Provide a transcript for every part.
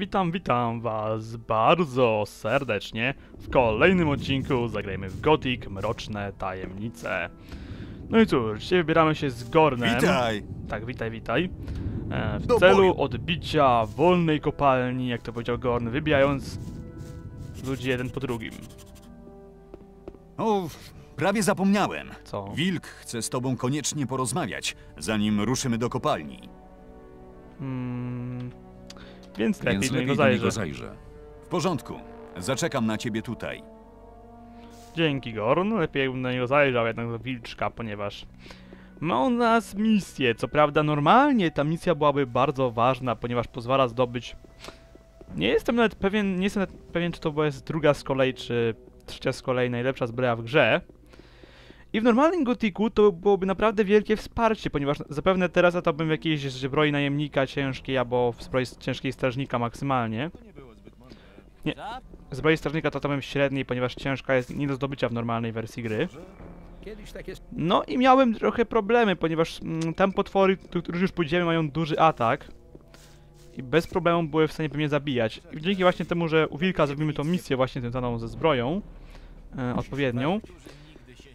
Witam, witam was bardzo serdecznie. W kolejnym odcinku zagrajmy w Gothic Mroczne Tajemnice. No i cóż, dzisiaj wybieramy się z Gornem. Witaj! Tak, witaj, witaj. E, w Do celu boju. odbicia wolnej kopalni, jak to powiedział Gorn, wybijając ludzi jeden po drugim. O, prawie zapomniałem. Co? Wilk chce z tobą koniecznie porozmawiać, zanim ruszymy do kopalni. Hmm, więc lepiej Więc do lepiej niego do niego zajrzę. W porządku. Zaczekam na ciebie tutaj. Dzięki Gorn, lepiej jakbym na niego zajrzał jednak do Wilczka, ponieważ ma on nas misję. Co prawda normalnie ta misja byłaby bardzo ważna, ponieważ pozwala zdobyć... Nie jestem nawet pewien, nie jestem nawet pewien czy to była jest druga z kolei, czy trzecia z kolei najlepsza zbroja w grze. I w normalnym Gotiku to byłoby naprawdę wielkie wsparcie, ponieważ zapewne teraz latałbym w jakiejś zbroi najemnika ciężkiej albo w zbroi ciężkiej strażnika maksymalnie. Nie, zbroi strażnika to latałbym średniej, ponieważ ciężka jest nie do zdobycia w normalnej wersji gry. No i miałem trochę problemy, ponieważ mm, tam potwory, których już pójdziemy, mają duży atak. I bez problemu były w stanie mnie zabijać. I dzięki właśnie temu, że u Wilka zrobimy tą misję właśnie związaną ze zbroją, e, odpowiednią,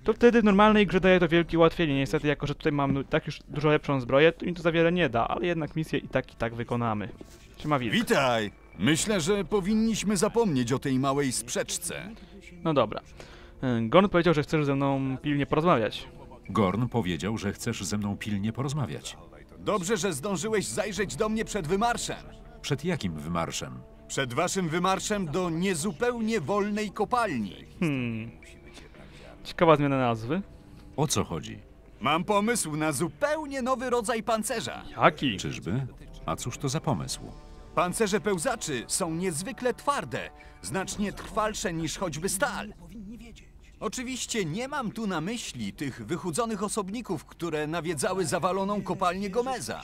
to wtedy w normalnej grze daje to wielkie ułatwienie. Niestety, jako że tutaj mam tak już dużo lepszą zbroję, to mi to za wiele nie da, ale jednak misję i tak i tak wykonamy. Siema Wilk. Witaj! Myślę, że powinniśmy zapomnieć o tej małej sprzeczce. No dobra. E, Gon powiedział, że chcesz ze mną pilnie porozmawiać. Gorn powiedział, że chcesz ze mną pilnie porozmawiać. Dobrze, że zdążyłeś zajrzeć do mnie przed wymarszem. Przed jakim wymarszem? Przed waszym wymarszem do niezupełnie wolnej kopalni. Hmm. Ciekawa zmiana nazwy. O co chodzi? Mam pomysł na zupełnie nowy rodzaj pancerza. Jaki? Czyżby? A cóż to za pomysł? Pancerze pełzaczy są niezwykle twarde, znacznie trwalsze niż choćby stal. Oczywiście nie mam tu na myśli tych wychudzonych osobników, które nawiedzały zawaloną kopalnię Gomeza.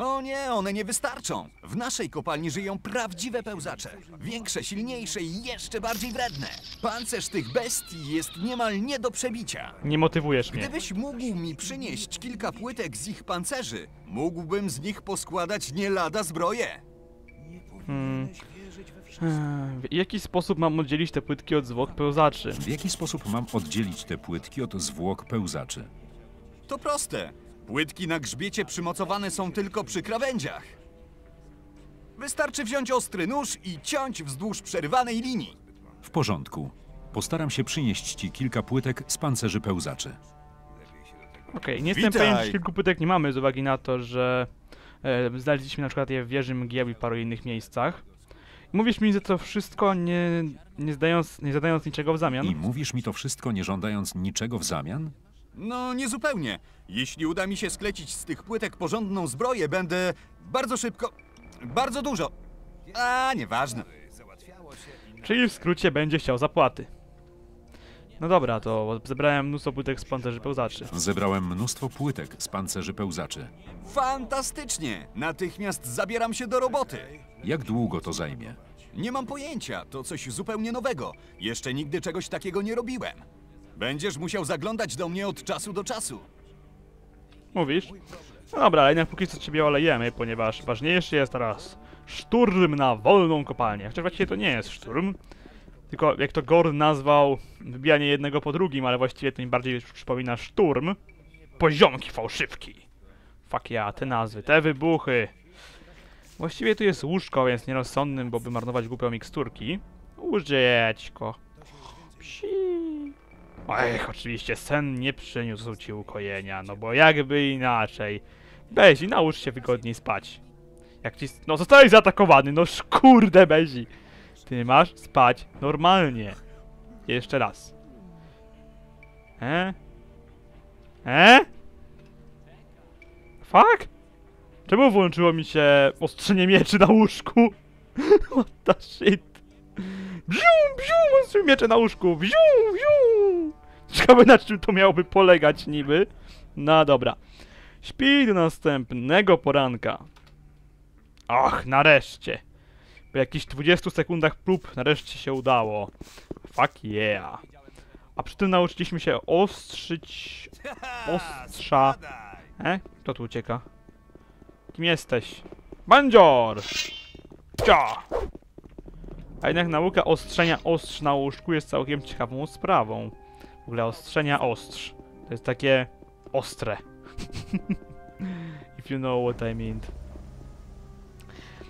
O nie, one nie wystarczą. W naszej kopalni żyją prawdziwe pełzacze. Większe, silniejsze i jeszcze bardziej wredne. Pancerz tych bestii jest niemal nie do przebicia. Nie motywujesz mnie. Gdybyś mógł mi przynieść kilka płytek z ich pancerzy, mógłbym z nich poskładać nie lada zbroję. Hmm. Ech, W jaki sposób mam oddzielić te płytki od zwłok pełzaczy? W jaki sposób mam oddzielić te płytki od zwłok pełzaczy? To proste. Płytki na grzbiecie przymocowane są tylko przy krawędziach. Wystarczy wziąć ostry nóż i ciąć wzdłuż przerywanej linii. W porządku. Postaram się przynieść ci kilka płytek z pancerzy pełzaczy. Okej, nie jestem Witaj. pewien, czy kilku płytek nie mamy z uwagi na to, że e, znaleźliśmy na przykład je w wieży mgieł i w paru innych miejscach. I mówisz mi, że to wszystko nie, nie, zdając, nie zadając niczego w zamian? I mówisz mi to wszystko, nie żądając niczego w zamian? No, niezupełnie. Jeśli uda mi się sklecić z tych płytek porządną zbroję, będę bardzo szybko. Bardzo dużo. A, nieważne. Czyli w skrócie będzie chciał zapłaty. No dobra, to zebrałem mnóstwo płytek z pancerzy pełzaczy. Zebrałem mnóstwo płytek z pancerzy pełzaczy. Fantastycznie! Natychmiast zabieram się do roboty. Jak długo to zajmie? Nie mam pojęcia, to coś zupełnie nowego. Jeszcze nigdy czegoś takiego nie robiłem. Będziesz musiał zaglądać do mnie od czasu do czasu. Mówisz? No dobra, ale jednak póki co ciebie olejemy, ponieważ ważniejszy jest teraz szturm na wolną kopalnię. Chociaż właściwie to nie jest szturm, tylko jak to Gord nazwał, wybijanie jednego po drugim, ale właściwie to mi bardziej przypomina szturm. Poziomki fałszywki. Fuck ja, te nazwy, te wybuchy. Właściwie tu jest łóżko, więc nierozsądnym byłoby marnować głupio miksturki. Łóżeczko. Psi. Ech, oczywiście sen nie przyniósł ci ukojenia, no bo jakby inaczej. Bezi, nałóż się wygodniej spać. Jak ci... No zostałeś zaatakowany, no kurde Bezi. Ty masz spać normalnie. Jeszcze raz. E? E? Fuck? Czemu włączyło mi się ostrzenie mieczy na łóżku? What the shit? Bziu, bziu, ostrze miecze na łóżku, bziu, bziu. Ciekawe na czym to miałoby polegać niby. No dobra. Śpi do następnego poranka. Och, nareszcie. Po jakichś 20 sekundach prób nareszcie się udało. Fuck yeah. A przy tym nauczyliśmy się ostrzyć... Ostrza... E? Kto tu ucieka? Kim jesteś? Bandzior! Cia! A jednak nauka ostrzenia ostrz na łóżku jest całkiem ciekawą sprawą. Ogóle ostrzenia ostrz. To jest takie ostre. If you know what I mean.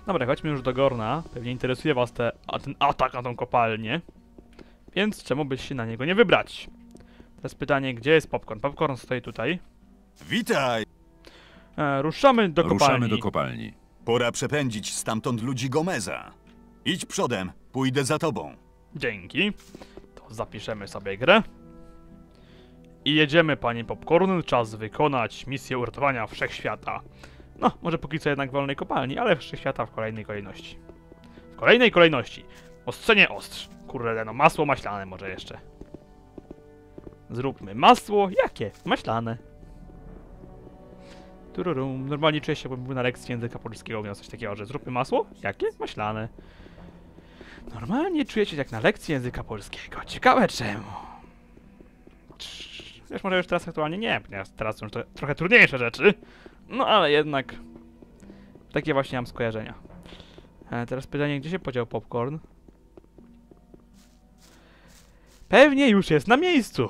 Dobra, chodźmy już do Gorna. Pewnie interesuje was te, a ten atak na tą kopalnię. Więc czemu byś się na niego nie wybrać? Teraz pytanie, gdzie jest popcorn? Popcorn stoi tutaj. Witaj! E, ruszamy do kopalni. Ruszamy do kopalni. Pora przepędzić stamtąd ludzi Gomeza. Idź przodem, pójdę za tobą. Dzięki. To zapiszemy sobie grę. I jedziemy, panie Popcorn. Czas wykonać misję uratowania wszechświata. No, może póki co jednak wolnej kopalni, ale wszechświata w kolejnej kolejności. W kolejnej kolejności. Ostrzenie ostrz. Kurde, no masło maślane może jeszcze. Zróbmy masło. Jakie? Maślane. Tururum. Normalnie czuję się, jakbym był na lekcji języka polskiego, mówiąc coś takiego, że zróbmy masło? Jakie? Maślane. Normalnie czuję się jak na lekcji języka polskiego. Ciekawe czemu. Wiesz, może już teraz aktualnie nie, ponieważ teraz są już to, trochę trudniejsze rzeczy. No ale jednak. Takie właśnie mam skojarzenia. E, teraz pytanie, gdzie się podział popcorn? Pewnie już jest na miejscu.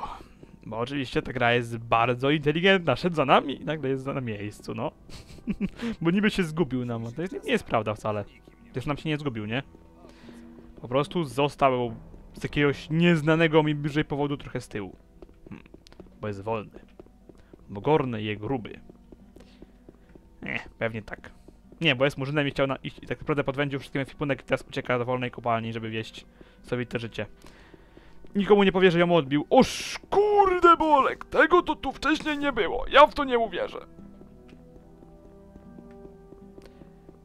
Bo oczywiście ta gra jest bardzo inteligentna. Szedł za nami i nagle jest na miejscu, no. Bo niby się zgubił nam. To jest, nie jest prawda wcale. Też nam się nie zgubił, nie? Po prostu został z jakiegoś nieznanego mi bliżej powodu trochę z tyłu. Hmm, bo jest wolny. Bo gorny je gruby. Nie, pewnie tak. Nie, bo jest murzynem i chciał na, iść i tak naprawdę podwędził wszystkim ekwipunek i teraz ucieka do wolnej kopalni, żeby wieść sobie te życie. Nikomu nie powie, że ją odbił. Oż kurde bolek, tego to tu wcześniej nie było. Ja w to nie uwierzę.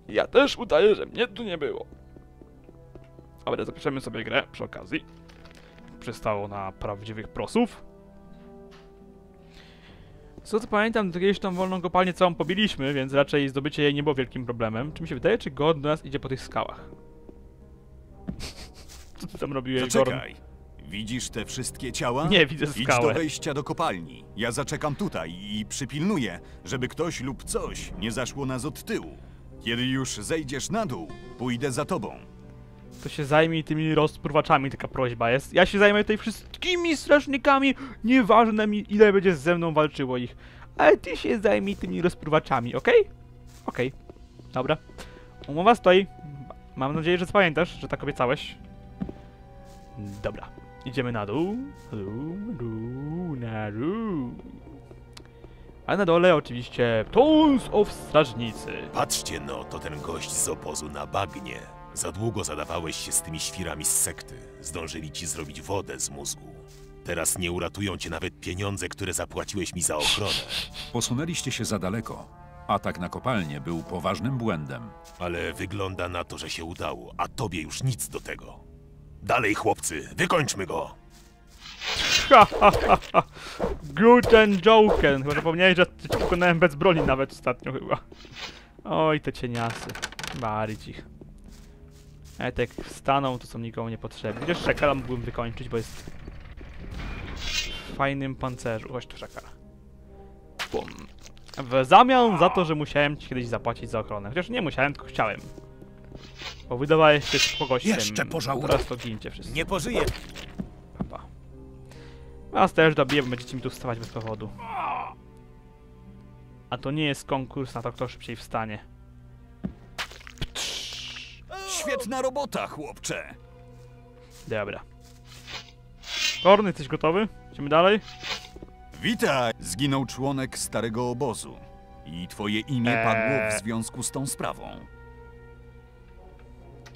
Ja też udaję, że mnie tu nie było. Dobra, zapiszemy sobie grę przy okazji. Przystało na prawdziwych prosów. Co to pamiętam, to kiedyś tą wolną kopalnię całą pobiliśmy, więc raczej zdobycie jej nie było wielkim problemem. Czy mi się wydaje, czy God do nas idzie po tych skałach? Co ty tam robiłeś? Zaczekaj. Widzisz te wszystkie ciała? Nie, widzę Idź skałę. do wejścia do kopalni. Ja zaczekam tutaj i przypilnuję, żeby ktoś lub coś nie zaszło nas od tyłu. Kiedy już zejdziesz na dół, pójdę za tobą. To się zajmij tymi rozpruwaczami, taka prośba jest. Ja się zajmę tutaj wszystkimi strażnikami, nieważne mi ile będzie ze mną walczyło ich. Ale ty się zajmij tymi rozpruwaczami, okej? Okej. Dobra. Umowa stoi. Mam nadzieję, że pamiętasz, że tak obiecałeś. Dobra. Idziemy na dół. Dół, dół, na dół. A na dole oczywiście Tools of Strażnicy. Patrzcie no, to ten gość z obozu na bagnie. Za długo zadawałeś się z tymi świrami z sekty. Zdążyli ci zrobić wodę z mózgu. Teraz nie uratują cię nawet pieniądze, które zapłaciłeś mi za ochronę. Posunęliście się za daleko. Atak na kopalnię był poważnym błędem. Ale wygląda na to, że się udało, a tobie już nic do tego. Dalej, chłopcy, wykończmy go! Guten Joken. Chyba zapomniałeś, że cię pokonałem bez broni nawet ostatnio chyba. Oj, te cieniasy. Barić ich. Jak wstaną, to są nikomu niepotrzebni. Chociaż szakala mógłbym wykończyć, bo jest w fajnym pancerzu. Chodź tu szakala. Bum. W zamian za to, że musiałem ci kiedyś zapłacić za ochronę. Chociaż nie musiałem, tylko chciałem. Bo wydawałeś się spoko Jeszcze pożałuję. Teraz to gincie wszyscy. Nie pożyję! Papa. Was też dobiję, bo będziecie mi tu wstawać bez powodu. A to nie jest konkurs na to, kto szybciej wstanie. Świetna robota, chłopcze! Dobra. Korny, jesteś gotowy? Idziemy dalej? Witaj! Zginął członek starego obozu. I twoje imię Eee. padło w związku z tą sprawą.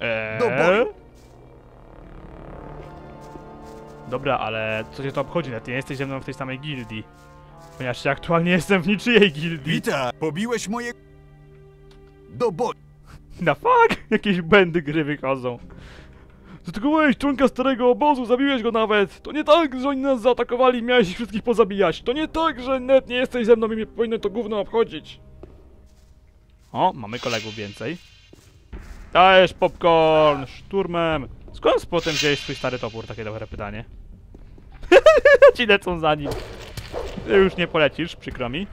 Eee... Do boju. Dobra, ale co cię to obchodzi? Ty nie jesteś ze mną w tej samej gildii. Ponieważ ja aktualnie jestem w niczyjej gildii. Witaj! Pobiłeś moje... Do boju! Na fuck? Jakieś błędy gry wychodzą. Zatakowałeś członka starego obozu, zabiłeś go nawet. To nie tak, że oni nas zaatakowali i miałeś ich wszystkich pozabijać. To nie tak, że net nie jesteś ze mną i mnie powinno to gówno obchodzić. O, mamy kolegów więcej. Dajesz popcorn, szturmem. Skąd potem wziąłeś swój stary topór? Takie dobre pytanie. Ci lecą za nim. Ty już nie polecisz, przykro mi.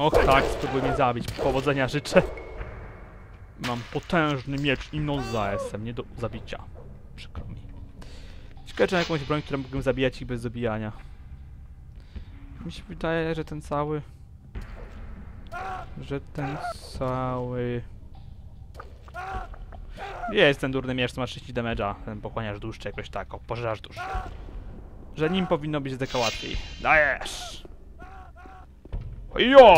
Och tak, spróbuj mnie zabić. Powodzenia życzę. Mam potężny miecz i noż za jestem, nie do zabicia. Przykro mi. Ciekawe, czy jakąś broń, którą mógłbym zabijać ich bez zabijania. Mi się wydaje, że ten cały... Że ten cały... Jest ten durny miecz, co ma 30 damage'a. Ten pochłaniasz dusz jakoś tak, o, pożerasz dusz. Że nim powinno być zdeka łatwiej. Dajesz! Jo!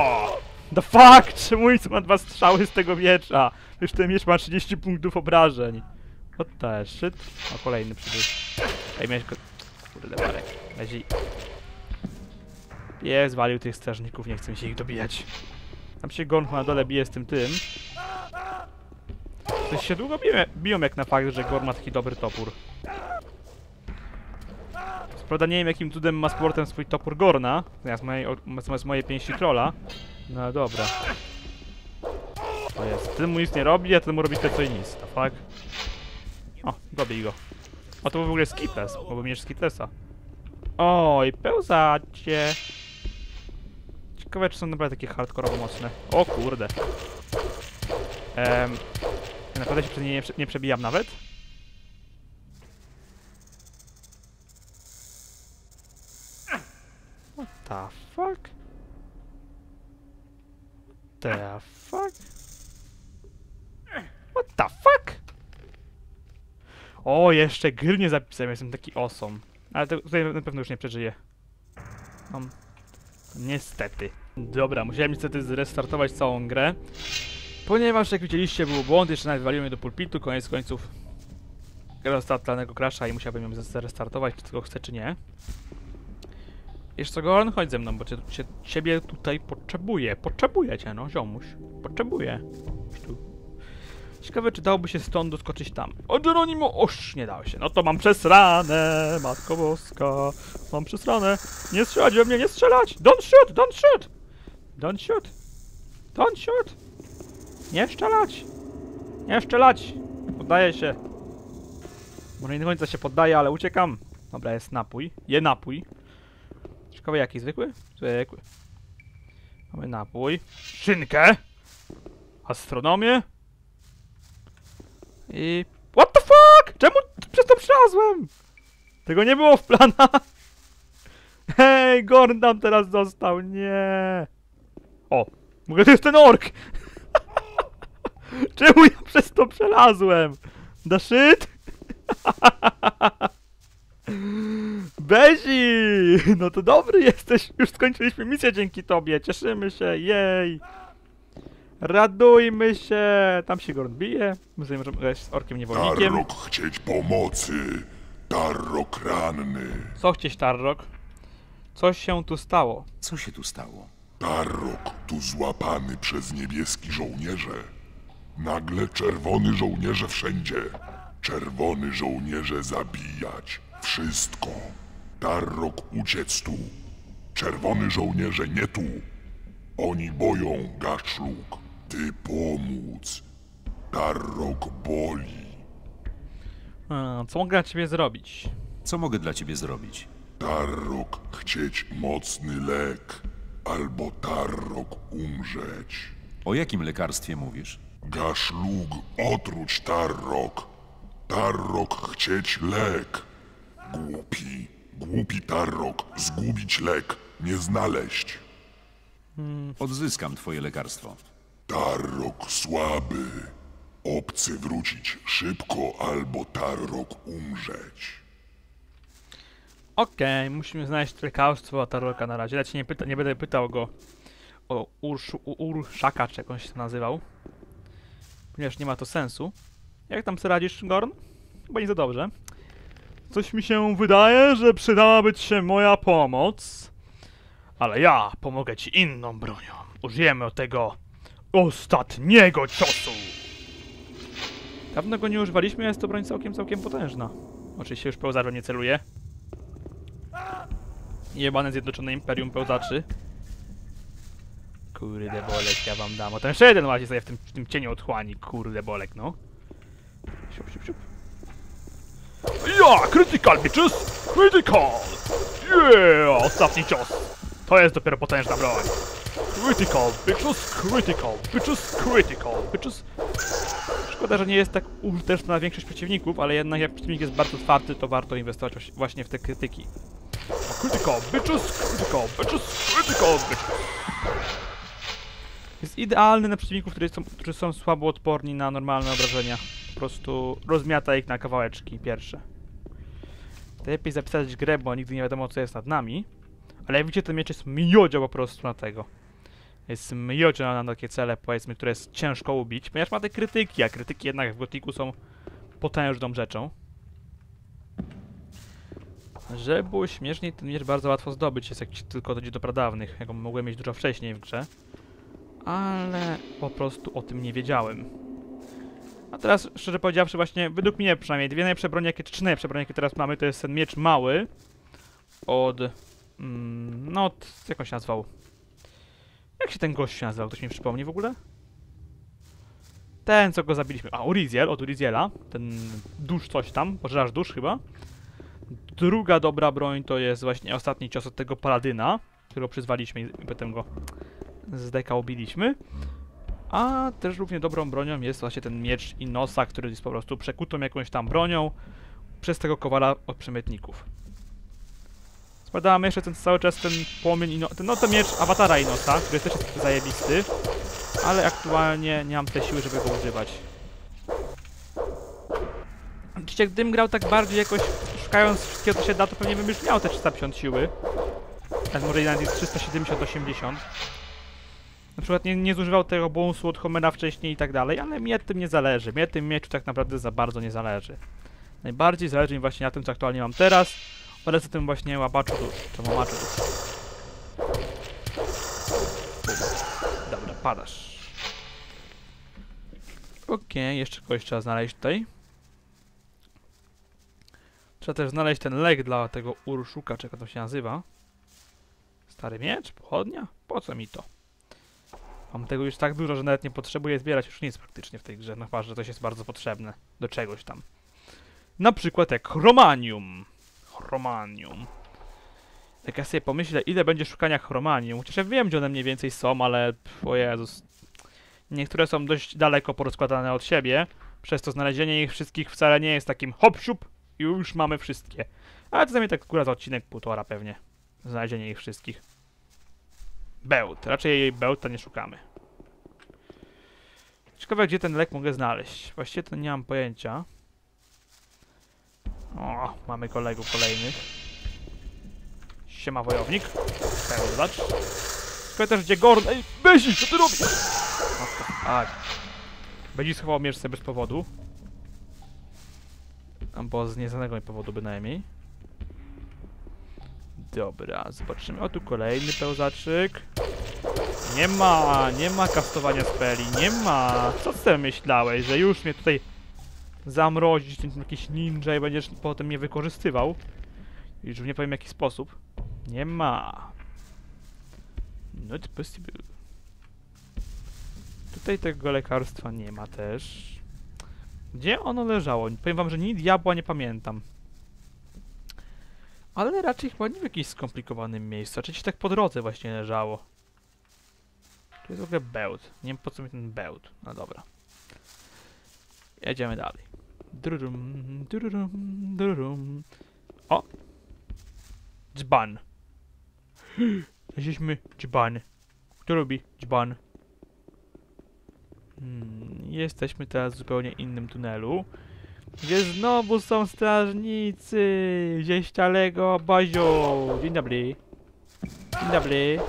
The fuck! Czemu nic ma dwa strzały z tego miecza? Już ten miecz ma 30 punktów obrażeń. What the shit? O, kolejny przybył. Ej, miałeś go... Kurde, Marek. Lezi. Jest, walił tych strażników, nie chce mi się ich dobijać. Tam się Gorn na dole bije z tym tym. Coś się długo biją, biją jak na fakt, że Gorn ma taki dobry topór. Prawda nie wiem jakim cudem ma z portem swój topór Gorna, zamiast mojej, zamiast mojej pięści trolla. No dobra. To jest, ten mu nic nie robi, a ten mu robi te co i nic, to fuck. O, dobij go. O, to był w ogóle Skittles, bo był miecz Skittlesa. Oj, pełzacie. Ciekawe, czy są naprawdę takie hardkorowo mocne. O kurde. Ehm, naprawdę się nie nie przebijam nawet? The fuck? The fuck? What the fuck? O, jeszcze gry nie zapisałem, jestem taki osom. Ale to, tutaj na pewno już nie przeżyję. Mam... Niestety. Dobra, musiałem niestety zrestartować całą grę. Ponieważ, jak widzieliście, był błąd, jeszcze nawet do pulpitu, koniec końców. Gra dostała totalnego crasha i musiałbym ją zrestartować, czy tego chcę, czy nie. Jeszcze co, Goran, chodź ze mną, bo cię, cię, ciebie tutaj potrzebuję. Potrzebuję cię, no, ziomuś. Potrzebuję. Tu. Ciekawe, czy dałoby się stąd doskoczyć tam. O, Geronimo! Oż, nie dało się. No to mam przesrane, matko boska. Mam przesrane. Nie strzelać we mnie, nie strzelać! Don't shoot, don't shoot! Don't shoot! Don't shoot! Nie strzelać! Nie strzelać! Poddaję się. Może nie do końca się poddaję, ale uciekam. Dobra, jest napój. Je napój. Ciekawe jaki, zwykły? Zwykły. Mamy napój. Szynkę! Astronomię. I... What the fuck? Czemu przez to przelazłem? Tego nie było w planach. Hej, tam teraz został, nie. O, mogę to jest ten ork. Czemu ja przez to przelazłem? The shit? Bezi! No to dobry jesteś. Już skończyliśmy misję dzięki tobie. Cieszymy się, jej. Radujmy się. Tam się Gorn bije. My możemy grać z orkiem niewolnikiem. Tarrok chcieć pomocy. Tarrok ranny. Co chcieć, Tarrok? Coś się tu stało. Co się tu stało? Tarrok tu złapany przez niebieski żołnierze. Nagle czerwony żołnierze wszędzie. Czerwony żołnierze zabijać. Wszystko. Tarrok uciec tu. Czerwony żołnierze nie tu. Oni boją, Gaszluk. Ty pomóc. Tarrok boli. A, co mogę dla ciebie zrobić? Co mogę dla ciebie zrobić? Tarrok chcieć mocny lek, albo Tarrok umrzeć. O jakim lekarstwie mówisz? Gaszlug otruć Tarrok. Tarrok chcieć lek. Głupi, głupi Tarrok, zgubić lek, nie znaleźć. Odzyskam twoje lekarstwo. Tarrok słaby. Obcy wrócić szybko, albo Tarrok umrzeć. Okej, musimy znaleźć lekarstwo Tarroka na razie. Ja cię nie, pyta, nie będę pytał go o Ursz, Urszaka, czy jak on się to nazywał. Ponieważ nie ma to sensu. Jak tam sobie radzisz, Gorn? Chyba nie za dobrze. Coś mi się wydaje, że przydałaby ci się moja pomoc. Ale ja pomogę ci inną bronią. Użyjemy tego ostatniego ciosu. Dawno go nie używaliśmy, jest to broń całkiem, całkiem potężna. Oczywiście już pełzarzem nie celuje. Jebane Zjednoczone Imperium Pełzaczy. Kurde bolek, ja wam dam. O ten jeszcze jeden łazi sobie w tym, w tym cieniu otchłani. Kurde bolek, no. Siup, siup, siup. Ja! Critical, bitches! Critical! Yeah! Ostatni cios! To jest dopiero potężna broń. Critical, bitches, critical, bitches, critical, bitches. Szkoda, że nie jest tak użyteczna na większość przeciwników, ale jednak jak przeciwnik jest bardzo twardy, to warto inwestować właśnie- w te krytyki. Critical, bitches, critical, bitches, critical, bitches. Jest idealny na przeciwników, którzy są, którzy są słabo odporni na normalne obrażenia. Po prostu rozmiata ich na kawałeczki pierwsze. Lepiej zapisać grę, bo nigdy nie wiadomo co jest nad nami. Ale jak widzicie, ten miecz jest miodzio po prostu na tego. Jest miodzio na, takie cele, powiedzmy, które jest ciężko ubić, ponieważ ma te krytyki, a krytyki jednak w Gotiku są potężną rzeczą. Żeby było śmieszniej, ten miecz bardzo łatwo zdobyć, jest jak tylko dojdzie do pradawnych, jaką mogłem mieć dużo wcześniej w grze. Ale po prostu o tym nie wiedziałem. A teraz, szczerze powiedziawszy, właśnie, według mnie przynajmniej, dwie najlepsze bronie, jakie, czy trzy najlepsze bronie, jakie teraz mamy, to jest ten miecz mały od... Mm, no, od, jak on się nazywał? Jak się ten gość nazywał? Ktoś mi przypomni w ogóle? Ten, co go zabiliśmy. A, Uriziel, od Uriziela. Ten dusz coś tam, pożerasz dusz chyba. Druga dobra broń to jest właśnie ostatni cios od tego paladyna, którego przyzwaliśmy i potem go z deka ubiliśmy. A też równie dobrą bronią jest właśnie ten miecz Inosa, który jest po prostu przekutą jakąś tam bronią przez tego kowala od przemytników. Spadamy jeszcze ten cały czas ten płomień Ino... Ten, no ten miecz awatara Inosa, który też jest zajebisty. Ale aktualnie nie mam tyle siły, żeby go używać. Oczywiście gdybym grał tak bardziej jakoś szukając wszystkiego co się da, to pewnie bym już miał te 350 siły. Tak może nawet jest 370-80. Na przykład nie, nie zużywał tego bonusu od Homera wcześniej i tak dalej, ale mnie tym nie zależy. Mnie tym mieczu tak naprawdę za bardzo nie zależy. Najbardziej zależy mi właśnie na tym, co aktualnie mam teraz oraz tym właśnie łapaczu dusz, czy łamaczu dusz. Dobra, padasz. Okej, jeszcze kogoś trzeba znaleźć tutaj. Trzeba też znaleźć ten lek dla tego Urszuka, czy jak to się nazywa. Stary miecz? Pochodnia? Po co mi to? Mam tego już tak dużo, że nawet nie potrzebuję zbierać już nic praktycznie w tej grze, no chyba, że coś jest bardzo potrzebne do czegoś tam. Na przykład jak chromanium. Chromanium. Jak ja sobie pomyślę, ile będzie szukania chromanium, chociaż ja wiem, gdzie one mniej więcej są, ale pff, o Jezus. Niektóre są dość daleko porozkładane od siebie, przez to znalezienie ich wszystkich wcale nie jest takim hop i już mamy wszystkie. Ale to zajmie tak akurat odcinek półtora pewnie. Znalezienie ich wszystkich. Bełt. Raczej jej bełta nie szukamy. Ciekawe, gdzie ten lek mogę znaleźć. Właściwie to nie mam pojęcia. O, mamy kolegów kolejnych. Siema wojownik. Pełzacz. Też, gdzie Gordon... Ej, Bezi, co ty robisz? Fuck? Bezi schował miecz sobie bez powodu. Albo z nieznanego mi powodu bynajmniej. Dobra, zobaczymy. O, tu kolejny pełzaczyk. Nie ma, nie ma kastowania speli, nie ma. Co ty myślałeś, że już mnie tutaj zamrozić, ten jakiś ninja i będziesz potem mnie wykorzystywał? Już nie powiem w jaki sposób. Nie ma. Not possible. Tutaj tego lekarstwa nie ma też. Gdzie ono leżało? Powiem wam, że ni diabła nie pamiętam. Ale raczej chyba nie w jakimś skomplikowanym miejscu, raczej gdzieś tak po drodze właśnie leżało. Tu jest w ogóle bełt. Nie wiem po co mi ten bełt. No dobra. Jedziemy dalej. Dururum, dururum, dururum. O! Dzban. Znaleźliśmy dzban. Kto lubi dzban? Hmm, jesteśmy teraz w zupełnie innym tunelu. Gdzie znowu są strażnicy zieścialego obozu. Dzień dobry. Dzień dobry.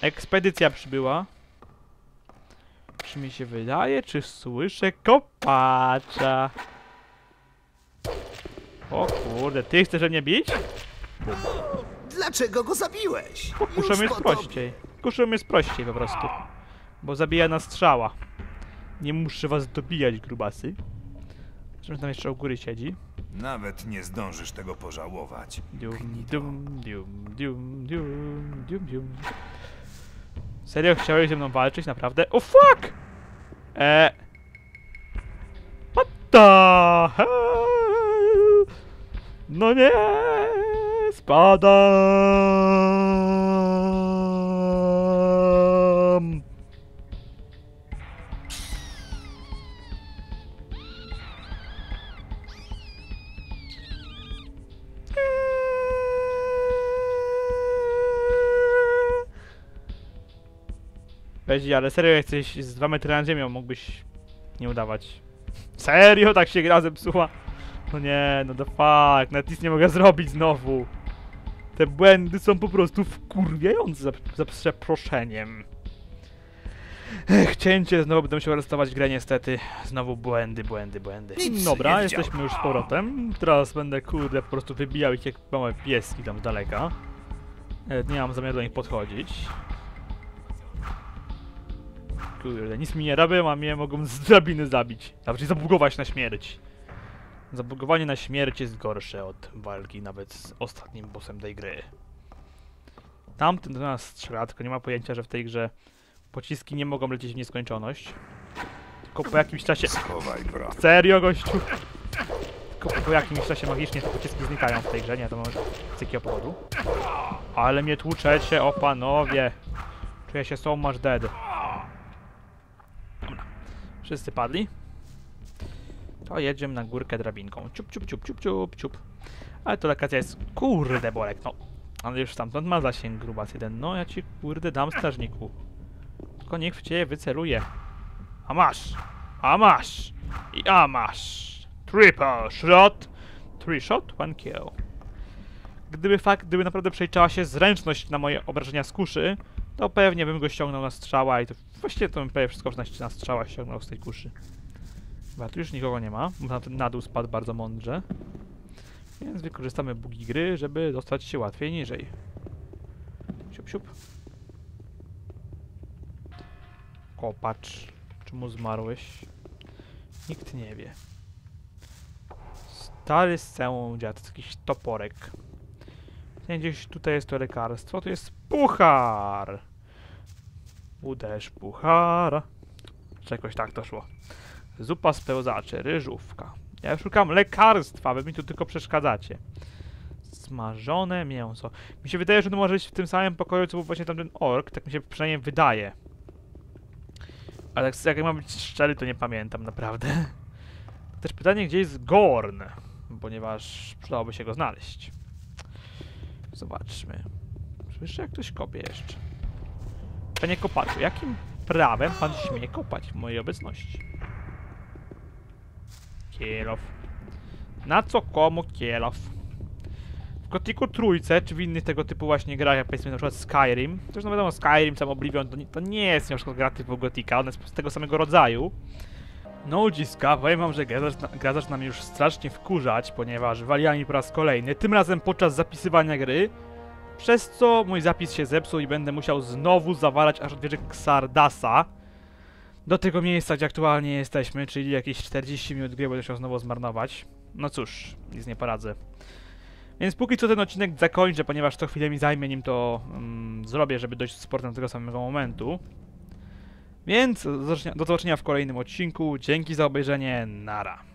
Ekspedycja przybyła. Czy mi się wydaje, czy słyszę kopacza? O kurde, ty chcesz mnie bić? Dlaczego go zabiłeś? Kuszą Już jest prościej. Kuszą jest prościej po prostu. Bo zabija na strzała. Nie muszę was dobijać, grubasy. Zresztą tam jeszcze u góry siedzi. Nawet nie zdążysz tego pożałować. Dium, dium, dium, dium, dium, dium, dium. Serio chciałeś ze mną walczyć? Naprawdę? O fuck! Eee... What the hell? No nie! Pezi, ale serio jesteś z 2 metry nad ziemią, mógłbyś nie udawać. Serio? Tak się gra zepsuła? No nie, no the fuck, nawet nic nie mogę zrobić znowu. Te błędy są po prostu wkurwiające za, za przeproszeniem. Ech, cięcie, znowu będę musiał rejestrować grę niestety. Znowu błędy, błędy, błędy. Nic Dobra, jesteśmy już z powrotem. Teraz będę, kurde, po prostu wybijał ich jak małe pieski tam z daleka. Nawet nie mam zamiaru do nich podchodzić. Kurde, nic mi nie robią, a mnie mogą z drabiny zabić. A zabugować na śmierć. Zabugowanie na śmierć jest gorsze od walki nawet z ostatnim bossem tej gry. Tamten do nas strzela, tylko nie ma pojęcia, że w tej grze pociski nie mogą lecieć w nieskończoność. Tylko po jakimś czasie... Schowaj broń. Serio, gościu? Tylko po jakimś czasie magicznie te pociski znikają w tej grze, nie to może z jakiego powodu. Ale mnie tłuczecie, o panowie. Czuję się so much dead. Wszyscy padli. To jedziemy na górkę drabinką. Ciup, ciup, ciup, ciup, ciup, ciup. Ale to lokacja jest... Kurde, Bolek, no. Ale już stamtąd ma zasięg grubas jeden. No, ja ci kurde dam strażniku. Tylko niech w ciebie wyceluje. A masz! A masz! I a masz! Triple shot! Three shot, one kill. Gdyby fakt, gdyby naprawdę przeliczała się zręczność na moje obrażenia z kuszy, to pewnie bym go ściągnął na strzała i to właściwie to bym prawie wszystko na, na strzała ściągnął z tej kuszy. Chyba tu już nikogo nie ma, bo na, na dół spadł bardzo mądrze. Więc wykorzystamy bugi gry, żeby dostać się łatwiej niżej. Siup, siup. Kopacz. Czemu zmarłeś? Nikt nie wie. Stary z całą dziad, jakiś toporek. Gdzieś tutaj jest to lekarstwo, tu jest puchar! Uderz puchara. Czegoś tak to szło. Zupa z pełzaczy, ryżówka. Ja szukam lekarstwa, wy mi tu tylko przeszkadzacie. Smażone mięso. Mi się wydaje, że to może być w tym samym pokoju, co był właśnie tamten ork, tak mi się przynajmniej wydaje. Ale jak, jak mam być szczery, to nie pamiętam naprawdę. Też pytanie, gdzie jest Gorn? Ponieważ przydałoby się go znaleźć. Zobaczmy. Słyszę, jak ktoś kopie jeszcze. Panie kopaczu, jakim prawem pan śmie kopać w mojej obecności? Kielow. Na co komu kielow? W Gotiku Trójce, czy w innych tego typu właśnie grach, jak powiedzmy na przykład Skyrim, też no wiadomo, Skyrim, sam Oblivion, to nie, to nie jest na przykład gra typu Gotika, one są z tego samego rodzaju. No uciska, powiem wam, że gra zaczyna, mnie już strasznie wkurzać, ponieważ waliła mi po raz kolejny, tym razem podczas zapisywania gry, przez co mój zapis się zepsuł i będę musiał znowu zawalać aż odwierzę Xardasa do tego miejsca, gdzie aktualnie jesteśmy, czyli jakieś 40 minut gry będę musiał znowu zmarnować. No cóż, nic nie poradzę. Więc póki co ten odcinek zakończę, ponieważ co chwilę mi zajmie nim to mm, zrobię, żeby dojść z sportem do tego samego momentu. Więc do zobaczenia w kolejnym odcinku. Dzięki za obejrzenie. Nara.